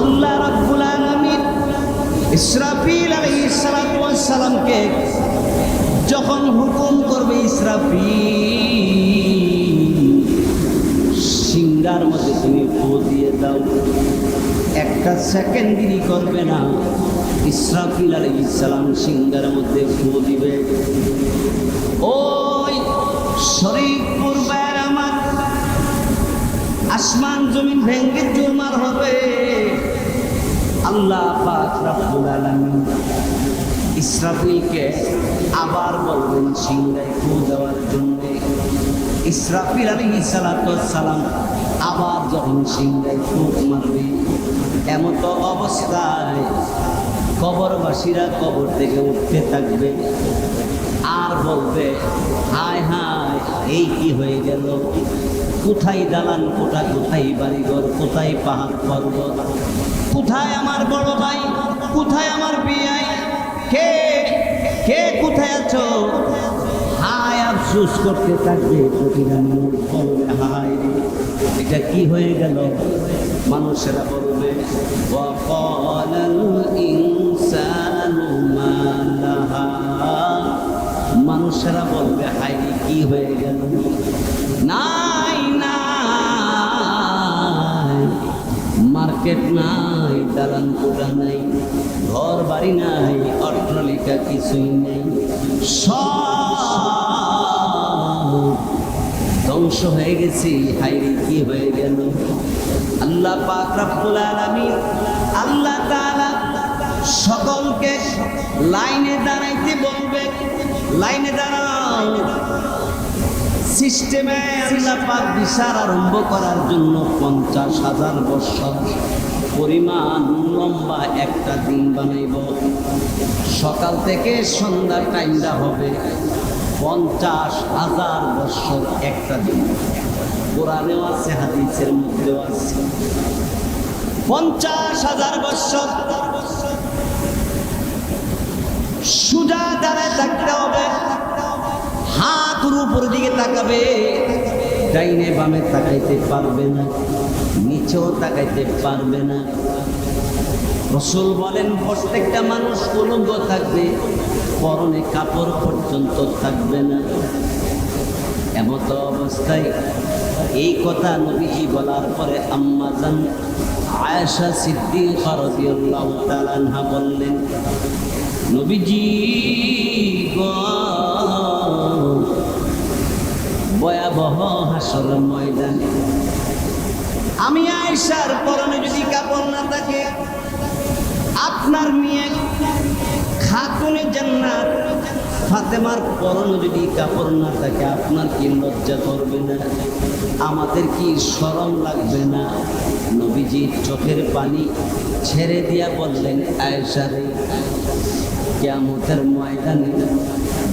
আল্লাহ রাব্বুল আলামিন ইসরাফিল আলাইহিস সালাতু ওয়াস সালামকে যখন হুকুম করবে ইসরাফিল সিংহার মধ্যে তুমি দিয়ে দাও। একটা সেকেন্ড করবে না। ইসরাফিল আলাইহিস সালাম সিংহার মধ্যে ফু দিবে। ওই বাইর আমার আসমান জমিন ভেঙ্গে চুরমার হবে আল্লাহ ইসরাফিলকে আবার বলবেন সিংহায় ফু দেওয়ার জন্য। ইসরাফিল আলী সালাম আবার যখন সিংহায় ফুক মারবে, এমত অবস্থায় কবরবাসীরা কবর থেকে উঠতে থাকবে। আর বলবে, হায় হায়, এই কি হয়ে গেল? কোথায় দালান কোটা কোথায় বাড়িঘর, কোথায় পাহাড় পর্বত? কোথায় আমার বড় ভাই? কোথায় আমার বিয়াই? কে কে কোথায় আছো? হায় আফসুস করতে থাকবে প্রতিদিন হায়। এটা কি হয়ে গেল? মানুষেরা বলবে ইনসানু মালা মানুষেরা বলবে হাই কি হয়ে গেল? নাই নাই। মার্কেট নাই দালান কোটা নাই ঘর বাড়ি নাই, অট্টালিকা কিছুই নেই। সব ধ্বংস হয়ে গেছি। হাইরে কি হয়ে গেল? আল্লাহ পাক রব্বুল আলামিন, আল্লাহ তাআলা সকলকে লাইনে দাঁড়াইতে বলবে। লাইনে দাঁড়াও। সিস্টেমে আল্লাহ পাক বিচার আরম্ভ করার জন্য পঞ্চাশ হাজার বছর পরিমাণ লম্বা একটা দিন বানাইব। সকাল থেকে সন্ধ্যা টাইমটা হবে পঞ্চাশ হাজার বছর একটা দিন। কোরআনেও আছে, হাদিসের মধ্যেও আছে। পঞ্চাশ হাজার বছর সুজা দাঁড়ায় থাকতে হবে। হাত উপর দিকে তাকাবে। ডাইনে বামে তাকাইতে পারবে না, নিচেও তাকাইতে পারবে না। রসুল বলেন, প্রত্যেকটা মানুষ উলঙ্গ থাকবে, পরনে কাপড় পর্যন্ত থাকবে না। এমত অবস্থায় এই কথা নবীজি বলার পরে আম্মাজান আয়েশা সিদ্দিকা রাদিয়াল্লাহু তাআলা আনহা বললেন নবীজি ভয়াবহ হাসর ময়দানে। আমি আয়েশার পরনে যদি কাপড় না থাকে, আপনার মেয়ে খাতুনে জান্নাত, ফাতেমার পরনে যদি কাপড় না থাকে, আপনার কি লজ্জা করবে না? আমাদের কি শরম লাগবে না? নবীজি চোখের পানি ছেড়ে দিয়া বললেন আয়েশারে কেমতের ময়দানে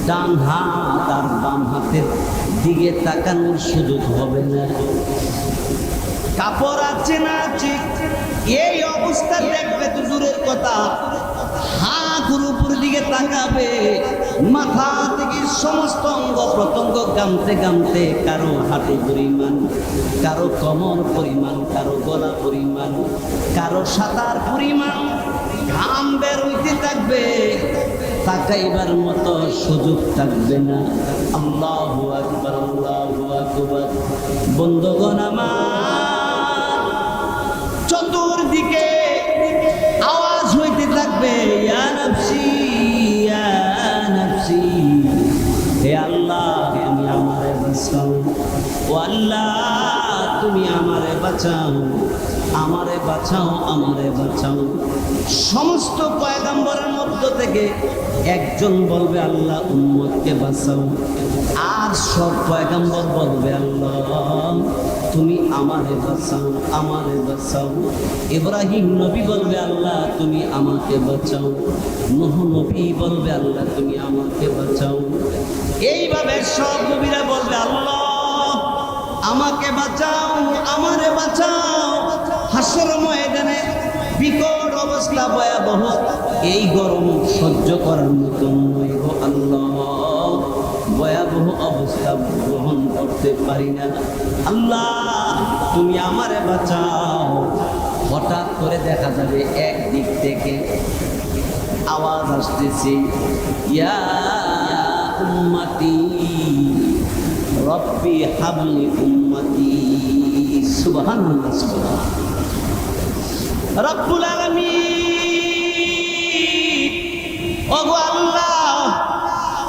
ডান হাত আর বাম হাতের দিকে তাকানোর সুযোগ হবে না। কাপড় আছে না আছে এই অবস্থা দেখবে তো দূরের কথা। হাতের উপর দিকে তাকাবে। মাথা থেকে সমস্ত অঙ্গ প্রত্যঙ্গ গামতে গামতে কারও হাঁটু পরিমাণ, কারও কমর পরিমাণ, কারও গলা পরিমাণ, কারও সাঁতার পরিমাণ ঘাম বের হইতে থাকবে, তাকাইবার মতো সুযোগ থাকবে না। আল্লাহ আকবর আল্লাহ আকবর। বন্ধুগণ আমার তুমি আমারে বাঁচাও আমারে বাঁচাও আমারে বাঁচাও। সমস্ত পয়গাম্বরের মধ্য থেকে একজন বলবে, আল্লাহ, উম্মতকে বাঁচাও। আর সব পয়গাম্বর বলবে, আল্লাহ, তুমি আমারে বাঁচাও আমারে বাঁচাও। ইব্রাহিম নবী বলবে, আল্লাহ, তুমি আমাকে বাঁচাও। নহ নবী বলবে, আল্লাহ, তুমি আমাকে বাঁচাও। এইভাবে সব নবীরা বলবে, আল্লাহ আমাকে বাঁচাও, আমারে বাঁচাও। হাসর ময়দানে বিকট অবস্থা ভয়াবহ। এই গরম সহ্য করার গো আল্লাহ। ভয়াবহ অবস্থা গ্রহণ করতে পারি না। আল্লাহ, তুমি আমারে বাঁচাও। হঠাৎ করে দেখা যাবে এক দিক থেকে আওয়াজ আসতেছে, ইয়া উম্মতি রব্বি হাবলি উম্মতি সুবহানাল্লাহ সুবহান। রব্বুল আলামিন। ওগো